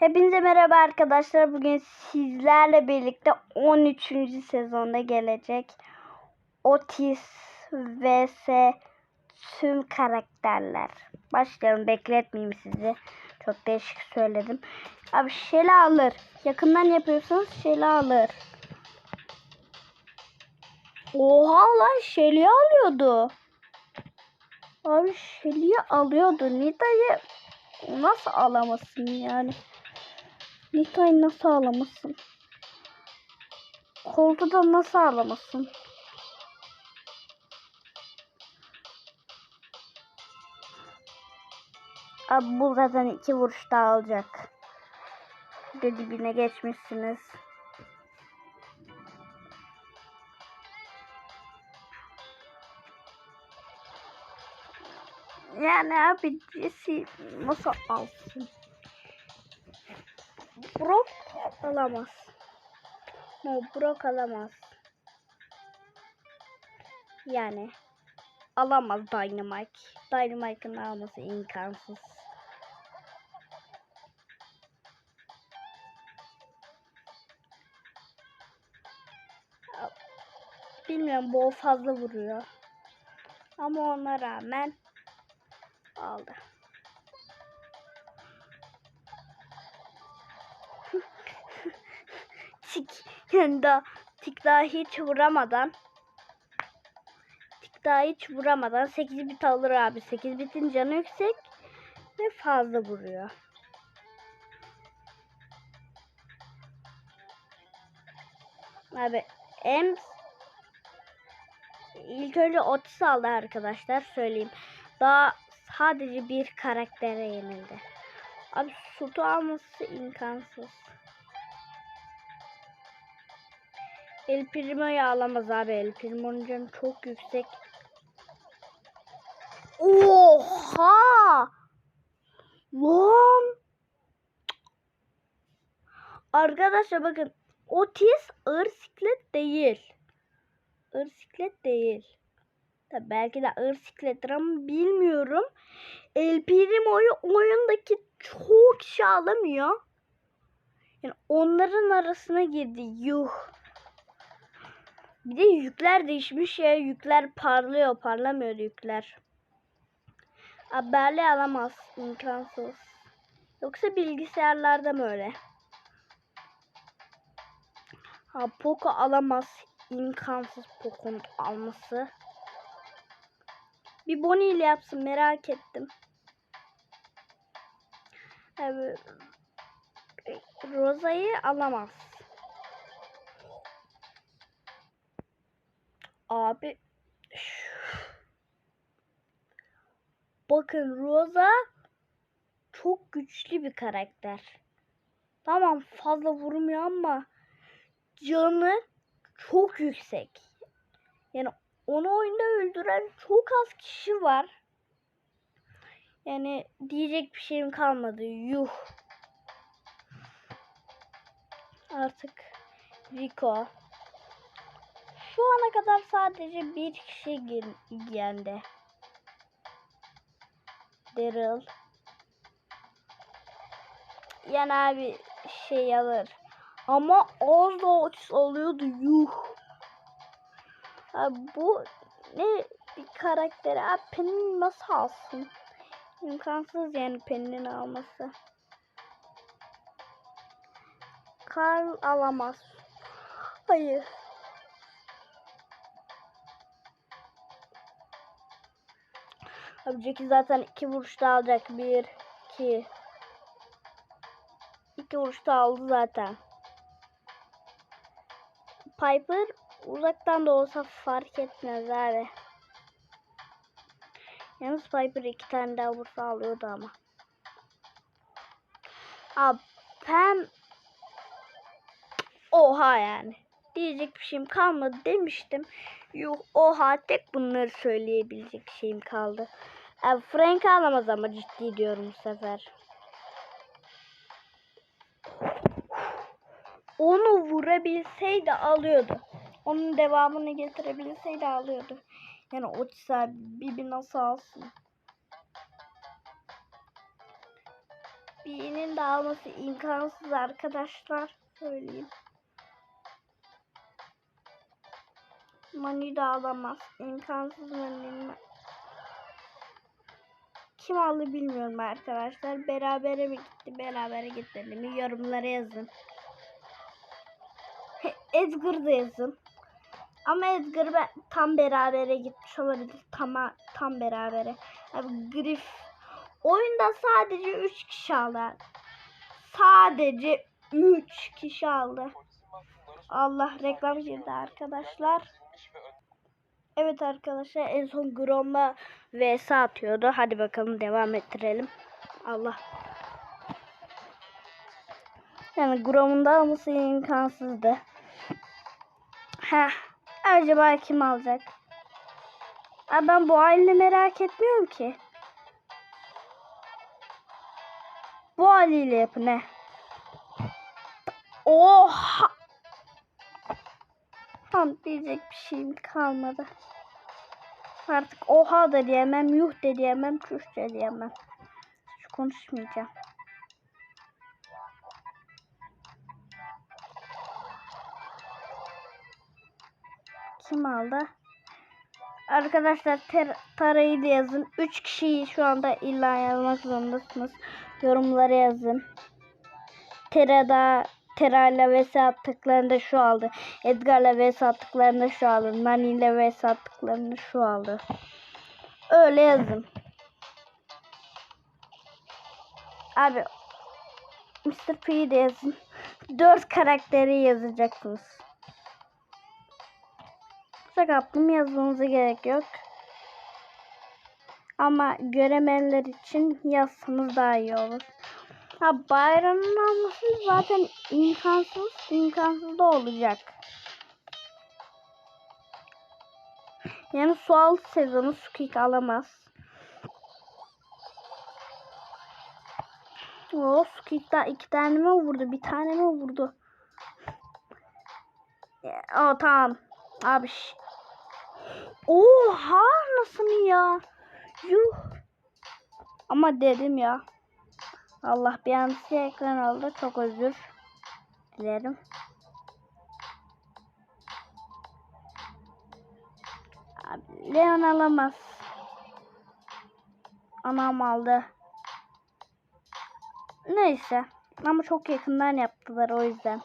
Hepinize merhaba arkadaşlar. Bugün sizlerle birlikte 13. sezonda gelecek Otis vs tüm karakterler. Başlayalım bekletmeyeyim sizi. Çok değişik söyledim. Abi Şela alır. Yakından yapıyorsanız Şela alır. Oha lan Şeli'yi alıyordu. Abi Şeli'yi alıyordu. Nida'yı nasıl alamazsın yani? Nita'yı nasıl alamazsın? Kolda da nasıl alamazsın? Abi bu zaten iki vuruşta alacak. Bir de dibine geçmişsiniz. Yani abi Jesse nasıl alsın? Brock alamaz. No, Brock alamaz. Yani alamaz Dynamite. Dynamite'ın alması imkansız. Bilmiyorum bu fazla vuruyor. Ama ona rağmen aldı. Daha tik daha hiç vuramadan tik daha hiç vuramadan 8 bit alır abi. 8 bitin canı yüksek ve fazla vuruyor. Abi Ems ilk önce Otis aldı arkadaşlar söyleyeyim. Daha sadece bir karaktere yenildi. Abi Sutu alması imkansız. El Primo'yu alamaz abi. El Primo'nun canı çok yüksek. Oha! Lan! Arkadaşlar bakın. Otis ağır siklet değil. Ağır siklet değil. Tabi belki de ağır siklettir ama bilmiyorum. El Primo'yu oyundaki çok kişi alamıyor. Yani onların arasına girdi. Yuh. Bir de yükler değişmiş ya. Yükler parlıyor. Parlamıyor yükler. Haberli alamaz. imkansız. Yoksa bilgisayarlarda mı öyle? Ha Poco alamaz. imkansız Poco'nun alması. Bir Bonnie ile yapsın merak ettim. Evet. Rosa'yı alamaz. Abi Bakın Rosa çok güçlü bir karakter. Tamam fazla vurmuyor ama canı çok yüksek. Yani onu oyunda öldüren çok az kişi var. Yani diyecek bir şeyim kalmadı. Yuh. Artık Rico. Şu ana kadar sadece bir kişi yendi. Daryl. Yani abi şey alır. Ama az da Otis alıyordu. Yuh. Abi bu ne bir karakteri abi Penny'nin nasıl alsın? İmkansız yani Penny'nin alması. Karl alamaz. Hayır. Abi Jackie zaten iki vuruşta alacak. Bir, iki. İki vuruşta aldı zaten. Piper uzaktan da olsa fark etmez abi. Yalnız Piper iki tane daha vursa alıyordu ama. Abi Pam Oha yani. Diyecek bir şeyim kalmadı demiştim. Yok oha tek bunları söyleyebilecek şeyim kaldı. Yani Frank alamaz ama ciddi diyorum bu sefer. Onu vurabilseydi alıyordu. Onun devamını getirebilseydi alıyordu. Yani Otis abi bir nasıl alsın? Birinin de alması imkansız arkadaşlar. Söyleyeyim. Mani de alamaz. İmkansız Mani'nin. Kim aldı bilmiyorum arkadaşlar. Berabere mi gitti, berabere gitmedi mi? Yorumlara yazın. Edgar da yazın. Ama Edgar ben tam berabere gitmiş olabilir. Tam, tam berabere. Abi Griff. Oyunda sadece 3 kişi aldı. Sadece 3 kişi aldı. Allah reklam girdi arkadaşlar. Evet arkadaşlar en son Grom'la vs atıyordu. Hadi bakalım devam ettirelim. Allah. Yani Grom'un da alması imkansızdı. Heh. Acaba kim alacak? Aa, ben bu halini merak etmiyorum ki. Bu haliyle yapın ne? Oha! Tam diyecek bir şeyim kalmadı. Artık oha da diyemem, yuh da diyemem, çüş de diyemem. Hiç konuşmayacağım. Kim aldı? Arkadaşlar ter, tarayı da yazın. 3 kişiyi şu anda illa yazmak zorundasınız. Yorumlara yazın. Tera'da Tera'yla vs attıklarında şu aldı. Edgar'la vs attıklarında şu aldı. Nani'yle vs attıklarında şu aldı. Öyle yazın. Abi Mr. P'yi de yazın. 4 karakteri yazacaksınız. Sakatlım yazmanıza gerek yok. Ama göremeyenler için yazsanız daha iyi olur. Ha bayramın olması zaten imkansız, imkansız da olacak. Yani su altı sezonu Sukik alamaz. O daha iki tane mi vurdu? Bir tane mi vurdu? O tamam. Abi. Oha nasıl ya? Yuh. Ama dedim ya. Allah bir an siyah ekran oldu. Çok özür dilerim. Abi, Leon alamaz. Anam aldı. Neyse. Ama çok yakından yaptılar o yüzden.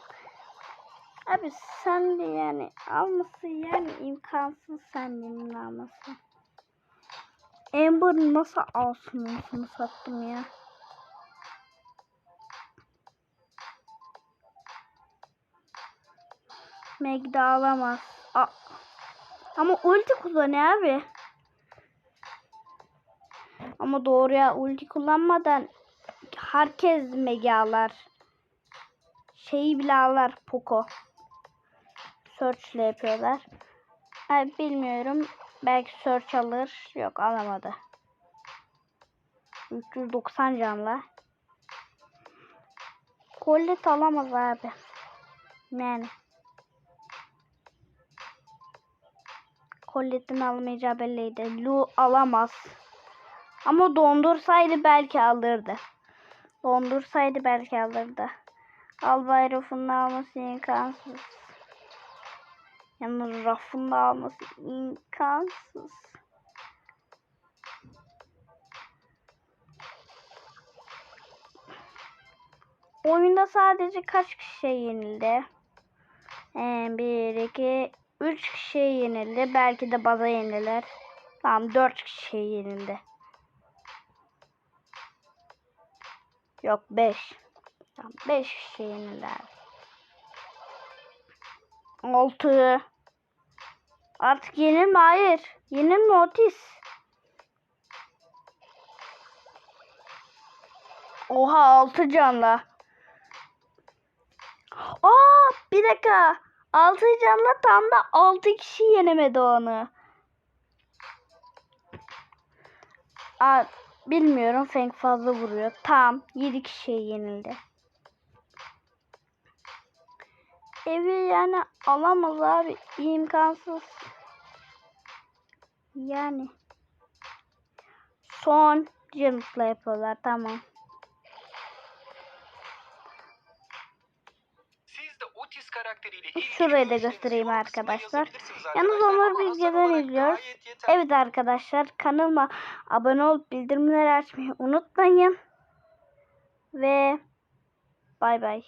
Abi sen de yani alması yani imkansız senin alması. Amber nasıl alsın onu sattım ya. Meg de alamaz. A Ama ulti kullanıyor abi. Ama doğruya ulti kullanmadan herkes Meg'i alır. Şeyi bile alır Poco. Search ile yapıyorlar. Abi bilmiyorum. Belki search alır. Yok alamadı. 390 canla. Collet alamaz abi. Yani. Collet'in almayacağı belliydi. Lu alamaz. Ama dondursaydı belki alırdı. Dondursaydı belki alırdı. Albay rafını alması imkansız. Yani rafını alması imkansız. Oyunda sadece kaç kişi yenildi? Ee, bir, iki, üç kişi yenildi. Belki de baza yenildiler. Tamam dört kişi yenildi. Yok 5. Tamam 5 kişi yenildiler. 6. Artık yenilme hayır. Yenilme Otis. Oha 6 canla. Aa bir dakika. 6 canla tam da 6 kişi yenemedi onu. Aa, bilmiyorum Feng fazla vuruyor. Tam 7 kişiye yenildi. Evi yani alamaz abi. imkansız. Yani. Son cırmıkla yapıyorlar. Tamam. Şurayı da göstereyim arkadaşlar. Yalnız onları videodan olarak izliyoruz. Evet arkadaşlar kanalıma abone olup bildirimleri açmayı unutmayın. Ve bay bay.